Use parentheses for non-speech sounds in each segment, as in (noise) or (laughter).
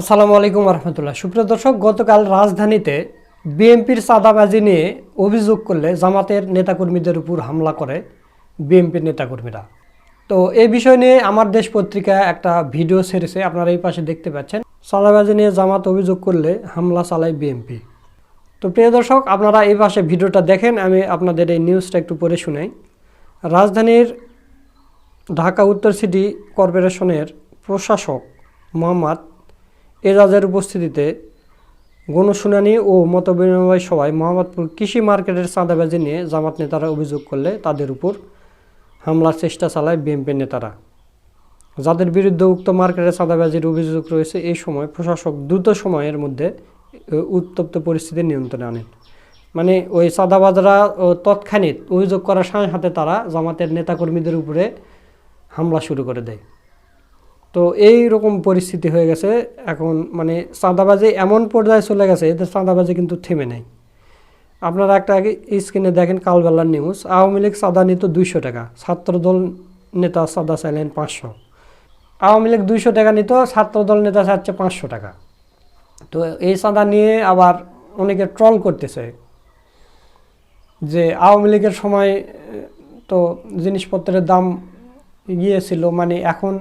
আসসালামু আলাইকুম রহমতুল্লাহ সুপ্রিয় দর্শক, গতকাল রাজধানীতে বিএনপির চাঁদাবাজি নিয়ে অভিযোগ করলে জামাতের নেতাকর্মীদের উপর হামলা করে বিএনপির নেতাকর্মীরা। তো এই বিষয় নিয়ে আমার দেশ পত্রিকা একটা ভিডিও ছেড়েছে, আপনারা এই পাশে দেখতে পাচ্ছেন। চাঁদাবাজি নিয়ে জামাত অভিযোগ করলে হামলা চালায় বিএনপি। তো প্রিয় দর্শক, আপনারা এই পাশে ভিডিওটা দেখেন, আমি আপনাদের এই নিউজটা একটু পড়ে শুনাই। রাজধানীর ঢাকা উত্তর সিটি কর্পোরেশনের প্রশাসক মোহাম্মদ এজাজের উপস্থিতিতে গণশুনানি ও মতবিনিময় সভায় মোহাম্মদপুর কৃষি মার্কেটের চাঁদাবাজি নিয়ে জামাত নেতারা অভিযোগ করলে তাদের উপর হামলার চেষ্টা চালায় বিএনপি নেতারা। যাদের বিরুদ্ধে উক্ত মার্কেটে চাঁদাবাজির অভিযোগ রয়েছে এই সময় প্রশাসক দ্রুত সময়ের মধ্যে উত্তপ্ত পরিস্থিতি নিয়ন্ত্রণে আনেন। মানে ওই চাঁদাবাজরা তৎক্ষণিক অভিযোগ করার সাথে সাথে তারা জামাতের নেতাকর্মীদের উপরে হামলা শুরু করে দেয়। তো এই রকম পরিস্থিতি হয়ে গেছে। এখন মানে চাঁদাবাজি এমন পর্যায়ে চলে গেছে, এদের চাঁদাবাজি কিন্তু থেমে নেই। আপনারা একটা আগে স্ক্রিনে দেখেন কালবেলার নিউজ আওয়ামী লীগ চাঁদা নিত দুইশো টাকা, ছাত্রদল নেতা চাঁদা চাইলেন পাঁচশো। আওয়ামী লীগ দুইশো টাকা নিত, ছাত্রদল নেতা চাচ্ছে পাঁচশো টাকা। তো এই চাঁদা নিয়ে আবার অনেকে ট্রল করতেছে যে আওয়ামী লীগের সময় তো জিনিসপত্রের দাম গিয়েছিল মানে এখন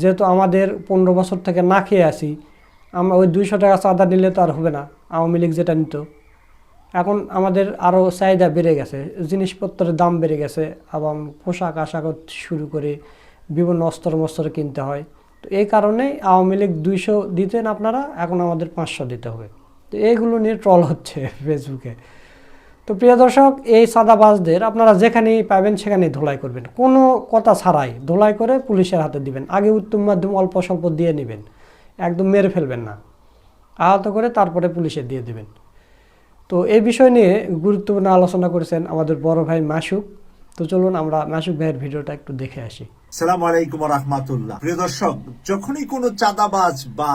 যেহেতু আমাদের পনেরো বছর থেকে না খেয়ে আসি আমরা ওই দুইশো টাকা চাঁদা নিলে তো আর হবে না, আওয়ামী লীগ যেটা নিত। এখন আমাদের আরও চাহিদা বেড়ে গেছে, জিনিসপত্রের দাম বেড়ে গেছে, এবং পোশাক আশাক শুরু করে বিভিন্ন অস্ত্র মস্ত্র কিনতে হয়। তো এই কারণেই আওয়ামী লীগ দুইশো দিতেন আপনারা, এখন আমাদের পাঁচশো দিতে হবে। তো এইগুলো নিয়ে ট্রল হচ্ছে (laughs) ফেসবুকে তো প্রিয় দর্শক, এই সাদাবাজদের আপনারা যেখানেই পাবেন সেখানেই ধোলাই করবেন। কোনো কথা ছাড়াই ধোলাই করে পুলিশের হাতে দিবেন। আগে উত্তম মাধ্যম অল্প স্বল্প দিয়ে নেবেন। একদম মেরে ফেলবেন না। আহত করে তারপরে পুলিশে দিয়ে দিবেন। তো এই বিষয় নিয়ে গুরুত্বপূর্ণ আলোচনা করেছেন আমাদের বড় ভাই মাসুক। তো চলুন আমরা মাসুক ভাইয়ের ভিডিওটা একটু দেখে আসি। সালাম আলাইকুম রহমাতুল্লাহ। প্রিয় দর্শক, যখনই কোনো চাঁদাবাজ বা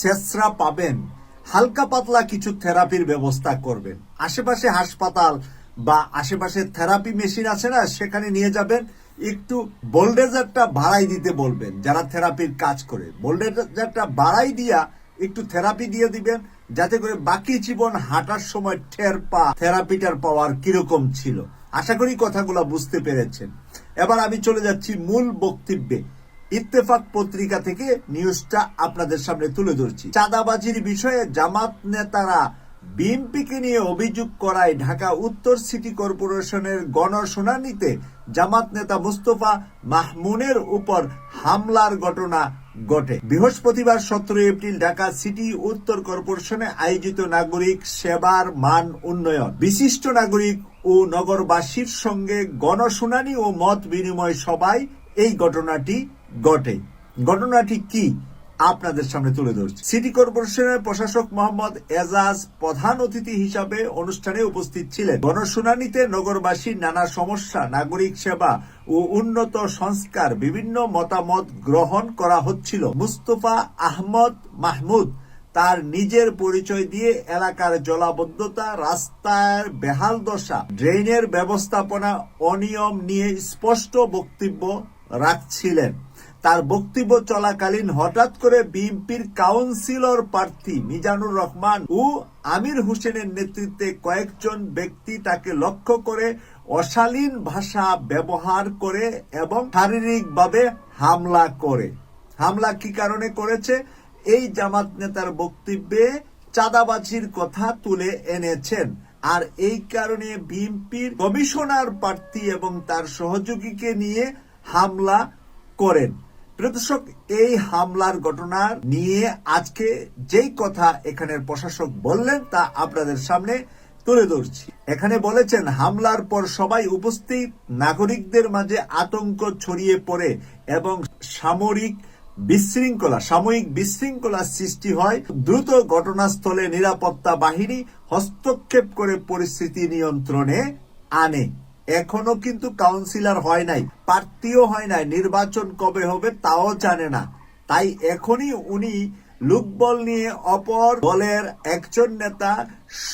শেষরা পাবেন হালকা পাতলা কিছু থেরাপির ব্যবস্থা করবেন। আশেপাশে হাসপাতাল বা আশেপাশে থেরাপি মেশিন আছে না, সেখানে নিয়ে যাবেন। একটু বোল্ডেজারটা বাড়াই দিতে বলবেন, যারা থেরাপির কাজ করে। বোল্ডেজারটা বাড়াই দিয়া একটু থেরাপি দিয়ে দিবেন, যাতে করে বাকি জীবন হাঁটার সময় ঠের পা থেরাপিটার পাওয়ার কীরকম ছিল। আশা করি কথাগুলো বুঝতে পেরেছেন। এবার আমি চলে যাচ্ছি মূল বক্তব্যে। ইত্তেফাক পত্রিকা থেকে নিউজটা আপনাদের সামনে তুলে ধরছি। চাঁদাবাজির বিষয়ে জামাত নেতারা বিএনপিকে নিয়ে অভিযোগ করায় ঢাকা উত্তর সিটি কর্পোরেশনের গণশুনানিতে জামাত নেতা মুস্তফা মাহমুনের উপর হামলার ঘটনা ঘটে। বৃহস্পতিবার সতেরো এপ্রিল ঢাকা সিটি উত্তর কর্পোরেশনে আয়োজিত নাগরিক সেবার মান উন্নয়ন। বিশিষ্ট নাগরিক ও নগরবাসীর সঙ্গে গণশুনানি ও মত বিনিময় সভায় এই ঘটনাটি ঘটে ঘটনাটি কি আপনাদের সামনে তুলে ধরছি। সিটি কর্পোরেশনের প্রশাসক মোহাম্মদ এজাজ প্রধান অতিথি হিসাবে অনুষ্ঠানে উপস্থিত ছিলেন। গণশুনানিতে নগরবাসীর নানা সমস্যা, নাগরিক সেবা ও উন্নত সংস্কার বিভিন্ন মতামত গ্রহণ করা হচ্ছিল। মুস্তফা আহমদ মাহমুদ তার নিজের পরিচয় দিয়ে এলাকার জলাবদ্ধতা, রাস্তার বেহাল দশা, ড্রেনের ব্যবস্থাপনা অনিয়ম নিয়ে স্পষ্ট বক্তব্য রাখছিলেন। তার বক্তব্য চলাকালীন হঠাৎ করে বিএনপির কাউন্সিলর প্রার্থী মিজানুর রহমান ও আমির হোসেনের নেতৃত্বে কয়েকজন ব্যক্তি তাকে লক্ষ্য করে অশালীন ভাষা ব্যবহার করে এবং শারীরিকভাবে হামলা করে। হামলা কি কারণে করেছে? এই জামাত নেতার বক্তব্যে চাঁদাবাজির কথা তুলে এনেছেন। আর এই কারণে বিএনপির কমিশনার প্রার্থী এবং তার সহযোগীকে নিয়ে হামলা করেন। এই হামলার নিয়ে আজকে যেই কথা এখানের প্রশাসক বললেন তা আপনাদের সামনে তুলে ধরছি। এখানে বলেছেন, হামলার পর সবাই উপস্থিত, নাগরিকদের মাঝে আতঙ্ক ছড়িয়ে পড়ে এবং সামরিক বিশৃঙ্খলা, সাময়িক বিশৃঙ্খলা সৃষ্টি হয়। দ্রুত ঘটনাস্থলে নিরাপত্তা বাহিনী হস্তক্ষেপ করে পরিস্থিতি নিয়ন্ত্রণে আনে। এখনও কিন্তু কাউন্সিলর হয় নাই, প্রার্থীও হয় নাই, নির্বাচন কবে হবে তাও জানে না। তাই এখনই উনি লোকবল নিয়ে অপর দলের একজন নেতা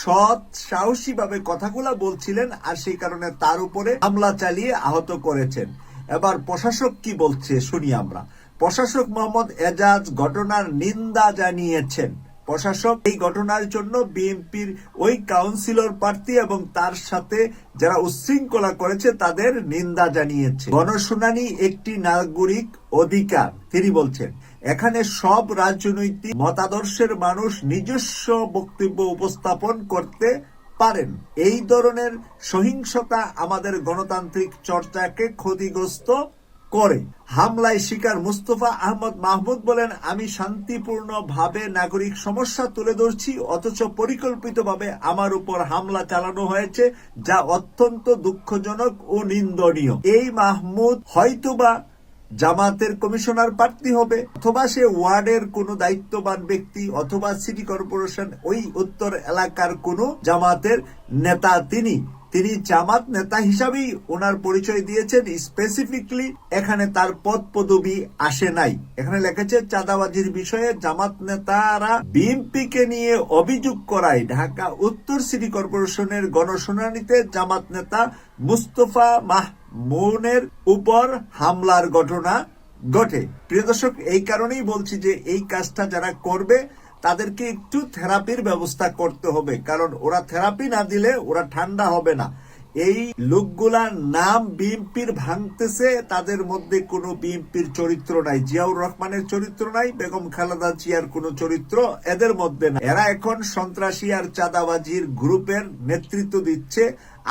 সৎ সাহসী ভাবে কথাগুলা বলছিলেন আর সেই কারণে তার উপরে হামলা চালিয়ে আহত করেছেন। এবার প্রশাসক কি বলছে শুনি আমরা। প্রশাসক মোহাম্মদ এজাজ ঘটনার নিন্দা জানিয়েছেন। প্রশাসক এই ঘটনার জন্য বিএনপির ওই কাউন্সিলর প্রার্থী এবং তার সাথে যারা উচ্ছৃঙ্খলা করেছে তাদের নিন্দা জানিয়েছে। গণশুনানি একটি নাগরিক অধিকার, তিনি বলছেন। এখানে সব রাজনৈতিক মতাদর্শের মানুষ নিজস্ব বক্তব্য উপস্থাপন করতে পারেন। এই ধরনের সহিংসতা আমাদের গণতান্ত্রিক চর্চাকে ক্ষতিগ্রস্ত করে। হামলায় শিকার মুস্তফা আহমদ মাহমুদ বলেন, আমি শান্তিপূর্ণ ভাবে নাগরিক সমস্যা তুলে ধরছি, অথচ পরিকল্পিতভাবে আমার উপর হামলা চালানো হয়েছে, যা অত্যন্ত দুঃখজনক ও নিন্দনীয়। এই মাহমুদ হয়তোবা জামাতের কমিশনার প্রার্থী হবে, অথবা সে ওয়ার্ডের কোনো দায়িত্ববান ব্যক্তি, অথবা সিটি কর্পোরেশন, ওই উত্তর এলাকার কোনো জামাতের নেতা তিনি। তিনি জামাত নেতা হিসাবেই ওনার পরিচয় দিয়েছেন। স্পেসিফিকলি এখানে তার পদ পদবি আসে নাই। এখানে লেখেছে, চাঁদাবাজির বিষয়ে জামাত নেতারা বিএনপি কে নিয়ে অভিযোগ করায়। ঢাকা উত্তর সিটি কর্পোরেশনের গণশুনানিতে জামাত নেতা মুস্তফা মাহ মৌনের উপর হামলার ঘটনা ঘটে। প্রিয় দর্শক, এই কারণেই বলছি যে এই কাজটা যারা করবে তাদেরকে একটু থেরাপির ব্যবস্থা করতে হবে, কারণ ওরা থেরাপি না দিলে ওরা ঠান্ডা হবে না। এই লোকগুলার নাম বিএনপির ভাঙতেছে, তাদের মধ্যে কোনো বিএনপির চরিত্র নাই। জিয়াউর রহমানের চরিত্র নাই, বেগম খালেদা জিয়ার কোনো চরিত্র এদের মধ্যে নাই। এরা এখন সন্ত্রাসী আর চাঁদাবাজির গ্রুপের নেতৃত্ব দিচ্ছে,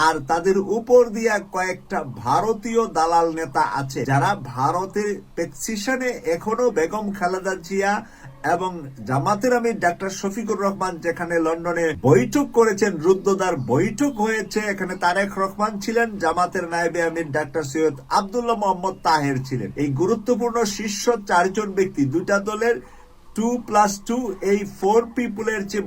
আর তাদের উপর দিয়া কয়েকটা ভারতীয় দালাল নেতা আছে, যারা ভারতের পেক্সিশনে এখনও বেগম খালেদা জিয়া এবং জামাতের আমি ডাক্তার শফিকুর রহমান যেখানে লন্ডনে বৈঠক করেছেন রুদ্রদার বৈঠক হয়েছে, এখানে তারেক রহমান ছিলেন, জামাতের নায়েবে আমির ডাক্তার সৈয়দ আবদুল্লাহ মোহাম্মদ তাহের ছিলেন। এই গুরুত্বপূর্ণ শীর্ষ চারজন ব্যক্তি দুইটা দলের টু প্লাস টু এই ফোর পিপুলের যে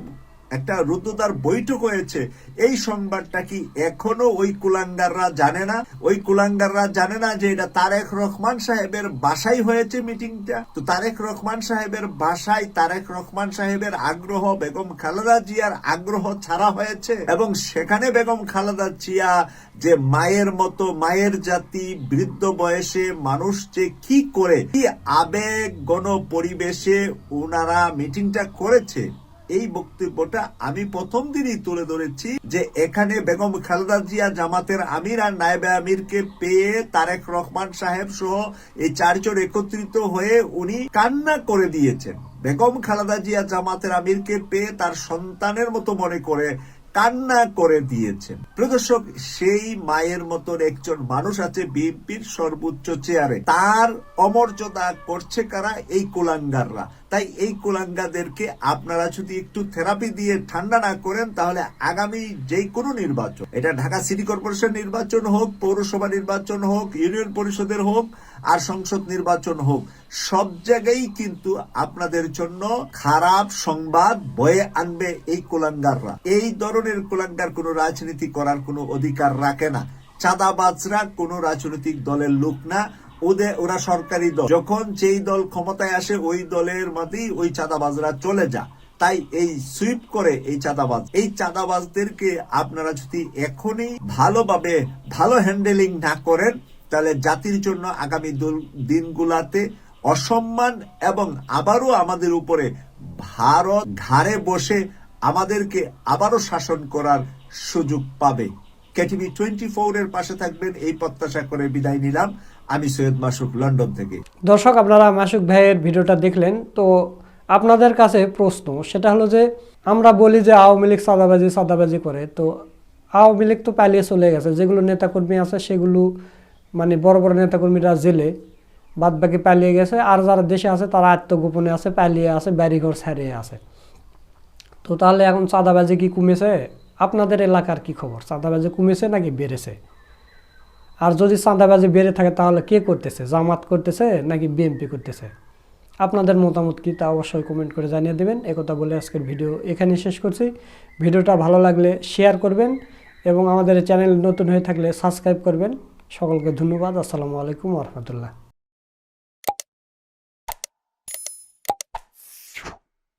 একটা রুদ্রদার বৈঠক হয়েছে। এই সংবাদটা কি এখনও ওই কুলাঙ্গাররা জানে না? ওই কুলাঙ্গাররা জানে না যে এটা তারেক রহমান সাহেবের বাসায় হয়েছে মিটিংটা? তো তারেক রহমান সাহেবের বাসায় তারেক রহমান সাহেবের আগ্রহ বেগম খালেদা জিয়ার আগ্রহ ছাড়া হয়েছে। এবং সেখানে বেগম খালেদা জিয়া যে মায়ের মতো, মায়ের জাতি, বৃদ্ধ বয়সে মানুষ যে কি করে, কি আবেগ গণ পরিবেশে ওনারা মিটিংটা করেছে এই বক্তব্যটা আমি প্রথম দিনই তুলে ধরেছি যে এখানে বেগম খালেদা জিয়া জামাতের আমির আর নায়েবে আমিরকে পেয়ে তারেক রহমান সাহেব সহ এই চারজন একত্রিত হয়ে উনি কান্না করে দিয়েছেন। বেগম খালেদা জিয়া জামাতের আমিরকে পেয়ে তার সন্তানের মতো মনে করে কান্না করে দিয়েছেন। প্রদর্শক সেই মায়ের মতন একজন মানুষ আছে বিএনপির সর্বোচ্চ চেয়ারে। তার অমর্যাদা করছে কারা? এই কুলাঙ্গাররা। তাই এই কুলাঙ্গাদেরকে আপনারা যদি একটু থেরাপি দিয়ে ঠান্ডা না করেন, তাহলে আগামী যে কোনো নির্বাচন, এটা ঢাকা সিটি কর্পোরেশন নির্বাচন হোক, পৌরসভা নির্বাচন হোক, ইউনিয়ন পরিষদের হোক, আর সংসদ নির্বাচন হোক, সব জায়গায় কিন্তু আপনাদের জন্য খারাপ সংবাদ বয়ে আনবে এই কুলাঙ্গাররা। এই ধরনের কুলাঙ্গার কোনো রাজনীতি করার কোনো অধিকার রাখে না। চাঁদাবাজরা কোনো রাজনৈতিক দলের লোক না। ওদের ওরা সরকারি দল। যখন যেই দল ক্ষমতায় আসে, ওই দলের মধ্যেই ওই চাঁদাবাজরা চলে যা। তাই এই সুইপ করে এই চাঁদাবাজ। এই চাঁদাবাজদেরকে আপনারা যদি এখনই ভালোভাবে, ভালো হ্যান্ডেলিং না করেন, তাহলে জাতির জন্য আগামী দিনগুলাতে অসম্মান এবং আবারও আমাদের উপরে ভারত ঘাড়ে বসে আমাদেরকে আবারও শাসন করার সুযোগ পাবে। কেটিভি টোয়েন্টি ফোর এর পাশে থাকবেন। এই প্রত্যাশা করে বিদায় নিলাম। আমি সৈয়দ মাসুক, লন্ডন থেকে। দর্শক, আপনারা মাসুক ভাইয়ের ভিডিওটা দেখলেন। তো আপনাদের কাছে প্রশ্ন, সেটা হলো যে, আমরা বলি যে আওয়ামী লীগ সাদাবাজি সাদাবাজি করে। তো আওয়ামী লীগ তো পালিয়ে চলে গেছে। যেগুলো নেতাকর্মী আছে, সেগুলো মানে বড় বড় নেতাকর্মীরা জেলে বাদ বাকি পালিয়ে গেছে। আর যারা দেশে আছে, তারা আত্মগোপনে আছে, পালিয়ে আছে, বাড়িঘর ছাড়িয়ে আছে। তো তাহলে এখন চাঁদাবাজি কি কমেছে? আপনাদের এলাকার কি খবর? চাঁদাবাজি কমেছে নাকি বেড়েছে? আর যদি চাঁদাবাজি বেড়ে থাকে, তাহলে কে করতেছে? জামাত করতেছে নাকি বিএমপি করতেছে? আপনাদের মতামত কি তা অবশ্যই কমেন্ট করে জানিয়ে দেবেন। একথা বলে আজকের ভিডিও এখানে শেষ করছি। ভিডিওটা ভালো লাগলে শেয়ার করবেন এবং আমাদের চ্যানেল নতুন হয়ে থাকলে সাবস্ক্রাইব করবেন। সকলকে ধন্যবাদ। আসসালামু আলাইকুম রহমতুল্লাহ।